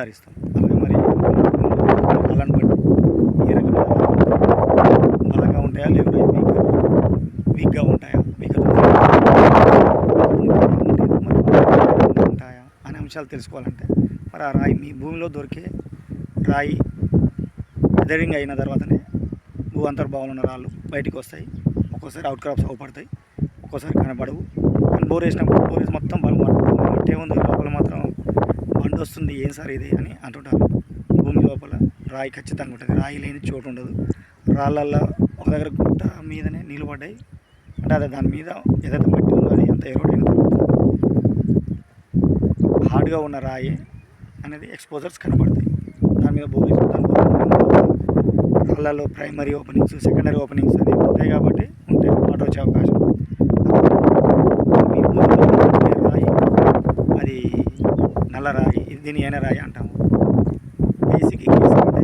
నిర్ధారిస్తాం. అవి మరి వాళ్ళని బట్టి. ఏ రకంగా బలంగా ఉంటాయా లేకపోతే వీక్ వీక్గా ఉంటాయా? వీక్ ఉంటాయా? అనే అంశాలు తెలుసుకోవాలంటే మరి ఆ రాయి మీ భూమిలో దొరికే రాయి వెదరింగ్ అయిన తర్వాతనే భూ అంతర్భావంలో ఉన్న రాళ్ళు బయటికి వస్తాయి. ఒక్కోసారి అవుట్ క్రాప్స్ అవపడతాయి. ఒక్కోసారి కనబడవు. కానీ బోర్ వేసినప్పుడు బోర్ వేసి మొత్తం బలం అంటే ఉంది లోపల. మాత్రం వస్తుంది ఏం సార్ ఇది అని అంటుంటారు. భూమి లోపల రాయి ఖచ్చితంగా ఉంటుంది. రాయి లేని చోటు ఉండదు. రాళ్ళల్లో ఒక దగ్గర గుట్ట మీదనే నీళ్ళు పడ్డాయి అంటే అదే దాని మీద ఏదైతే మట్టి ఉందో అది అంత ఎరోడ్ తర్వాత హార్డ్గా ఉన్న రాయి అనేది ఎక్స్పోజర్స్ కనబడతాయి. దాని మీద బోర్ రాళ్ళలో ప్రైమరీ ఓపెనింగ్స్ సెకండరీ ఓపెనింగ్స్ అనేవి ఉంటాయి కాబట్టి ఉంటే వాటర్ వచ్చే అవకాశం. రాయి అది నల్ల రాయి. దీని ఏన రాయి అంటాము? బేసిక్ అంటే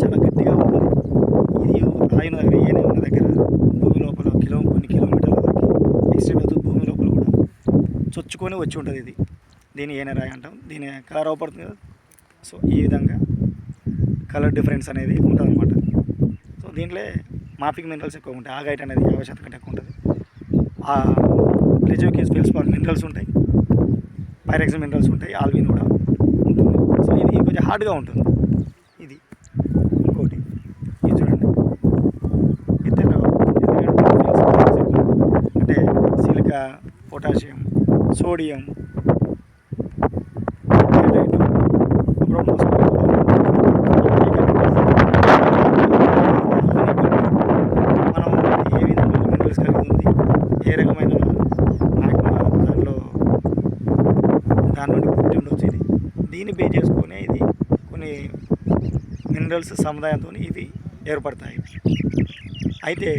చాలా గట్టిగా ఉంటుంది ఇది రాయి దగ్గర ఏనే ఉన్న దగ్గర భూమి లోపల కిలో కొన్ని కిలోమీటర్ల వరకు ఎక్స్టెండ్ అవుతుంది భూమి లోపల కూడా చొచ్చుకొని వచ్చి ఉంటుంది ఇది. దీని ఏనే రాయి అంటాం? దీని కలర్ అవపడుతుంది కదా? సో ఈ విధంగా కలర్ డిఫరెన్స్ అనేది ఉంటుంది అనమాట సో దీంట్లో మాఫిక్ మినరల్స్ ఎక్కువ ఉంటాయి. ఆగైట్ అనేది యాభై శాతం కంటే ఎక్కువ ఉంటుంది. ఆ ప్లెజోకేస్ మినరల్స్ ఉంటాయి. పైరెక్స్ మినరల్స్ ఉంటాయి ఆల్విన్ కూడా ఉంటుంది. సో ఇది కొంచెం హార్డ్గా ఉంటుంది. ఇది ఇంకోటి. ఇది చూడండి. ఇది అంటే సిలిక పొటాషియం సోడియం మనం ఏ విధంగా మినరల్స్ కలిగి ఉంది? ఏ రకమైన magma దానిలో దాని నుండి పుట్టి ఉండొచ్చు ఇది. దీన్ని బే చేసుకొని ఇది కొన్ని మినరల్స్ సముదాయంతో ఇవి ఏర్పడతాయి. అయితే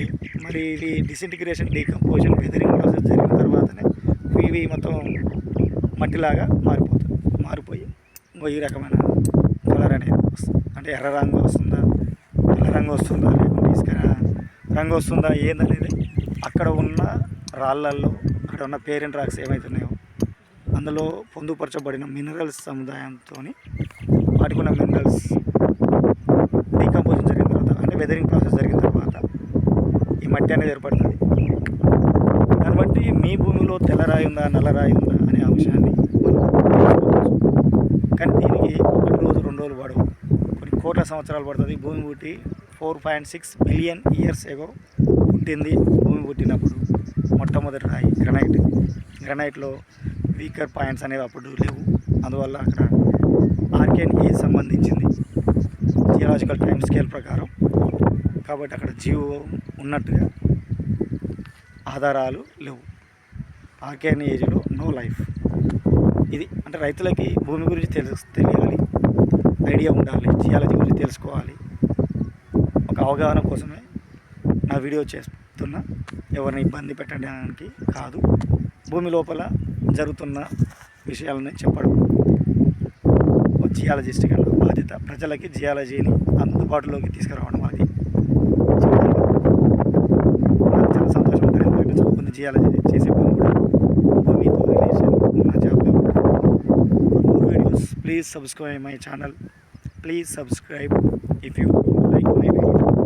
మరి ఇది డిసింటిగ్రేషన్ డీకంపోజిషన్ వెదరింగ్ ప్రాసెస్ జరిగిన తర్వాతనే ఇవి మొత్తం మట్టిలాగా మారిపోతుంది. మారిపోయి ఇంకో ఈ రకమైన కలర్ అనేది వస్తుంది. అంటే ఎర్ర రంగు వస్తుందా తెల్ల రంగు వస్తుందా లేకుంటే ఇసుక రంగు వస్తుందా ఏందనేది అక్కడ ఉన్న రాళ్ళల్లో అక్కడ ఉన్న పేరెంట్ రాక్స్ ఏమవుతున్నాయో అందులో పొందుపరచబడిన మినరల్స్ సముదాయంతో వాటికి ఉన్న మినరల్స్ డీకంపోజిషన్ జరిగిన తర్వాత అంటే వెదరింగ్ ప్రాసెస్ జరిగిన తర్వాత ఈ మట్టి అనేది ఏర్పడుతుంది దాన్ని బట్టి మీ భూమిలో తెల్లరాయి ఉందా నల్లరాయి ఉందా అనే అంశాన్ని కానీ దీనికి ఒకటి రోజు రెండు రోజులు పడవు కొన్ని కోట్ల సంవత్సరాలు పడుతుంది. భూమి పుట్టి four point six billion years ago పుట్టింది భూమి పుట్టినప్పుడు. మొట్టమొదటి రాయి గ్రనైట్. గ్రనైట్లో వీకర్ పాయింట్స్ అనేవి అప్పుడు లేవు. అందువల్ల అక్కడ ఆర్కేన్ ఏజ్ సంబంధించింది? జియలాజికల్ టైం స్కేల్ ప్రకారం. కాబట్టి అక్కడ జీవో ఉన్నట్టుగా ఆధారాలు లేవు. ఆర్కేన్ ఏజ్లో నో లైఫ్. ఇది అంటే రైతులకి భూమి గురించి తెలుసు తెలియాలి. ఐడియా ఉండాలి. జియాలజీ గురించి తెలుసుకోవాలి. ఒక అవగాహన కోసమే నా వీడియో చేస్తున్నా ఎవరిని ఇబ్బంది పెట్టడానికి కాదు. భూమి లోపల జరుగుతున్న విషయాలని చెప్పడం. జియాలజిస్ట్ గల బాధ్యత ప్రజలకి జియాలజీని అందుబాటులోకి తీసుకురావడం అది నాకు చాలా సంతోషం ఉంటుంది. ఎందుకంటే చదువుకున్న జియాలజీ చేసే పని కూడా భూమితో relation more videos please subscribe my channel please subscribe if you like my video